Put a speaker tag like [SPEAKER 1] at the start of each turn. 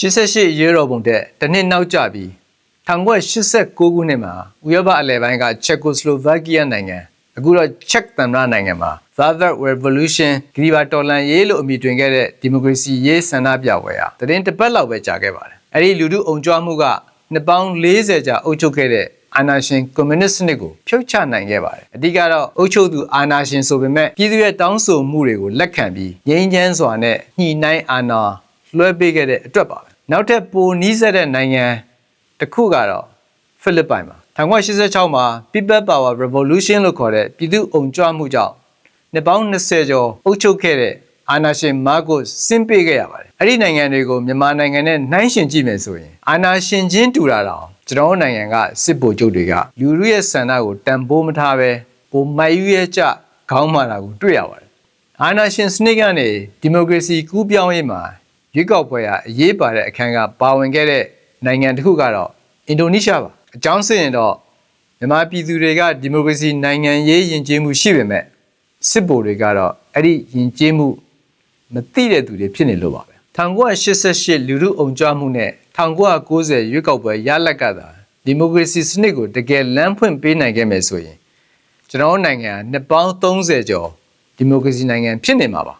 [SPEAKER 1] 88ရေတော်ပုံတဲ့တစ်နှစ်နောက်ကျပြီး1989ခုနှစ်မှာဥရောပအလယ်ပိုင်းကချက်ကိုစလိုဗက်ကီးယားနိုင်ငံအခုတော့ချက်သမ္မတနိုင်ငံမှာ Velvet Revolution ဂရီဘာတော်လန်ရေးလို့အမည်တွင်ခဲ့တဲ့ဒီမိုကရေစီရေးဆန္ဒပြပွဲဟာတရင်တစ်ပတ်လောက်ပဲကြာခဲ့ပါတယ်။အဲဒီလူထုအုံကြွမှုကနှစ်ပေါင်း40ကြာအုပ်ချုပ်ခဲ့တဲ့အာနာရှင်ကွန်မြူနစ်စနစ်ကိုဖြုတ်ချနိုင်ခဲ့ပါတယ်။အဓိကတော့အုပ်ချုပ်သူအာနာရှင်ဆိုပေမဲ့ပြည်သူရဲ့တောင်းဆိုမှုတွေကိုလက်ခံပြီးငြိမ်းချမ်းစွာနဲ့ညှိနှိုင်းအာဏာလွှဲပေးခဲ့တဲ့အတွက်ပါပဲ။ နောက်ထပ်ပိုနီးစပ်တဲ့နိုင်ငံတစ်ခုကတော့ဖိလစ်ပိုင်ပါ1986မှာ People Power Revolution လို့ခေါ်တဲ့ပြည်သူ့အုံကြွမှုကြောင့်နှစ်ပေါင်း20ကျော်အုပ်ချုပ်ခဲ့တဲ့အာနာရှင်မာကိုစင်းပေးခဲ့ရပါတယ်။အဲ့ဒီနိုင်ငံတွေကိုမြန်မာနိုင်ငံနဲ့နှိုင်းယှဉ်ကြည့်မယ်ဆိုရင်အာနာရှင်ချင်းတူတာတောင်ကျွန်တော်တို့နိုင်ငံကစစ်ဗိုလ်ချုပ်တွေကလူလူရဲ့ဆန္ဒကိုတန်ဖိုးမထားပဲပိုမိုက်ယူရဲ့ကြခေါင်းမာတာကိုတွေ့ရပါတယ်။အာနာရှင်စနစ်ကနေဒီမိုကရေစီကူးပြောင်းရေးမှာ ရွေးကောက်ပွဲဟာအရေးပါတဲ့အခန်းကပါဝင်ခဲ့တဲ့နိုင်ငံတစ်ခုကတော့အင်ဒိုနီးရှားပါ။အကြောင်းစစ်ရင်တော့မြန်မာပြည်သူတွေကဒီမိုကရေစီနိုင်ငံရေးယဉ်ကျေးမှုရှိပေမဲ့စစ်ဗိုလ်တွေကတော့အဲ့ဒီယဉ်ကျေးမှုမသိတဲ့သူတွေဖြစ်နေလို့ပါပဲ1988လူထုအုံကြွမှုနဲ့1990ရွေးကောက်ပွဲရလက်ကသာဒီမိုကရေစီစနစ်ကိုတကယ်လမ်းဖွင့်ပေးနိုင်ခဲ့မယ်ဆိုရင်ကျွန်တော်တို့နိုင်ငံကနှစ်ပေါင်း30ကျော်ဒီမိုကရေစီနိုင်ငံဖြစ်နေမှာပါ